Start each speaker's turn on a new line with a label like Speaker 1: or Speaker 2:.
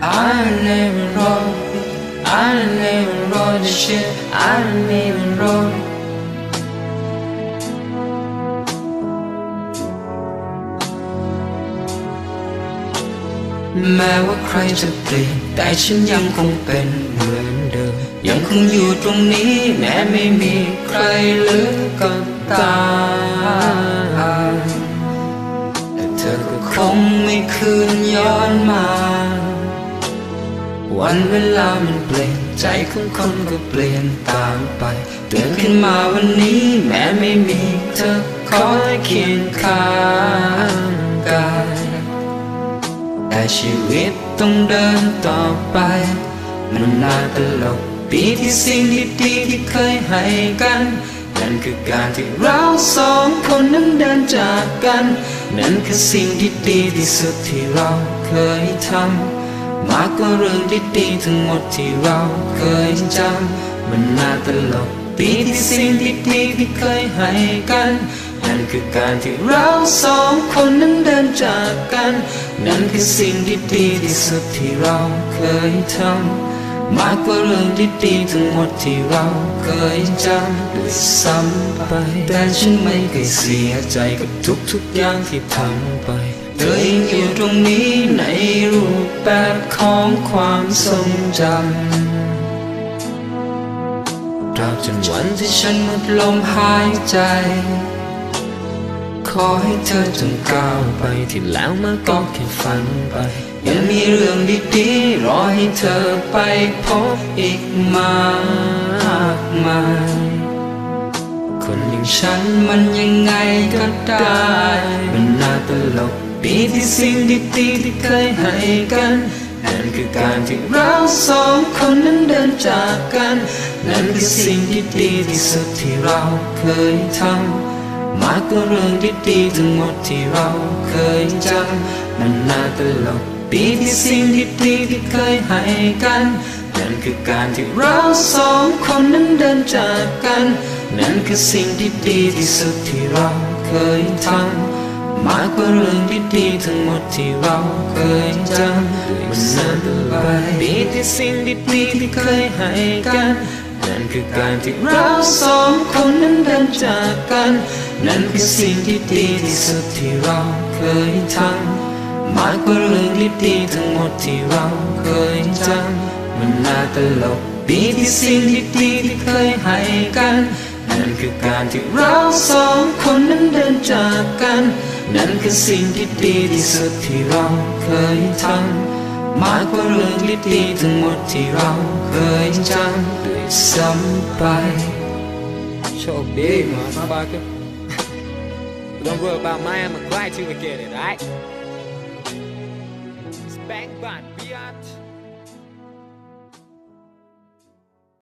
Speaker 1: I never wrote, I never wrote the shit, I didn't even wrote. m แม้ว่าใครจะเปลี่ยนแต่ฉันยังคงเป็นเหมือนเดิม ยังคงอยู่ตรงนี้แม้ไม่มีใครเหลือก็ตาม คงไม่คืนย้อนมา วันเวลามันเปลี่ยนใจของคนก็เปลี่ยนตามไปเตือนขึ้นมาวันนี้แม้ไม่มีเธอคอยเคียงข้างกายแต่ชีวิตต้องเดินต่อไป มันน่าตลกปีที่สิ่งดีๆที่เคยให้กัน นั่นคือการที่เราสองคนนั้นเดินจากกัน นั่นคือสิ่งที่ดีที่สุดที่เราเคยทำมากกว่าเรื่องที่ดีทั้งหมดที่เราเคยจำมันน่าตลกปีที่สิ่งที่ดีที่เคยให้กันนั่นคือการที่เราสองคนนั้นเดินจากกัน นั่นคือสิ่งที่ดีที่สุดที่เราเคยทำ มากกว่าเรื่องดีๆทั้งหมดที่เราเคยจำด้วยซ้ำไป แต่ฉันไม่เคยเสียใจกับทุกๆอย่างที่ทำไปเธอยังอยู่ตรงนี้ในรูปแบบของความทรงจำตราบจนวันที่ฉันหมดลมหายใจ ขอให้เธอจงก้าวไปที่แล้วมาก็แค่ฝันไป ยังมีเรื่องดีๆ รอให้เธอไปพบอีกมากมายคนอย่างฉันมันยังไงก็ได้มันน่าตลกปีที่สิ่งดีๆที่เคยให้กันนั่นคือการที่เราสองคนนั้นเดินจากกัน นั่นคือสิ่งที่ดีที่สุดที่เราเคยทำากกว่าเรื่องดีๆทั้งหมดที่เราเคยจำมันน่าตลกปีที่สิ่งดีๆที่เคยให้กันนั่นคือการที่เราสองคนนั้นเดินจากกัน นั่นคือสิ่งที่ดีที่สุดที่เราเคยทำมากกว่าเรื่องดีๆทั้งหมดที่เราเคยจำมันนานไปปีที่สิ่งดีๆที่เคยให้กัน นั่นคือการที่เราสองคนนั้นเดินจากกัน นั่นคือสิ่งที่ดีที่สุดที่เราเคยทำมากกว่าเรื่องที่ดีทั้งหมดที่เราเคยจำมันน่าตลกปีที่สิ่งที่ดีที่เคยให้กัน นั่นคือการที่เราสองคนนั้นเดินจากกัน นั่นคือสิ่งที่ดีที่สุดที่เราเคยทำมากกว่าเรื่องที่ดีทั้งหมดที่เราเคยจำด้วยซ้ำไป
Speaker 2: โชคดีมามาก น Don't worry about mine, I'ma cry till we get it, alright? Spank.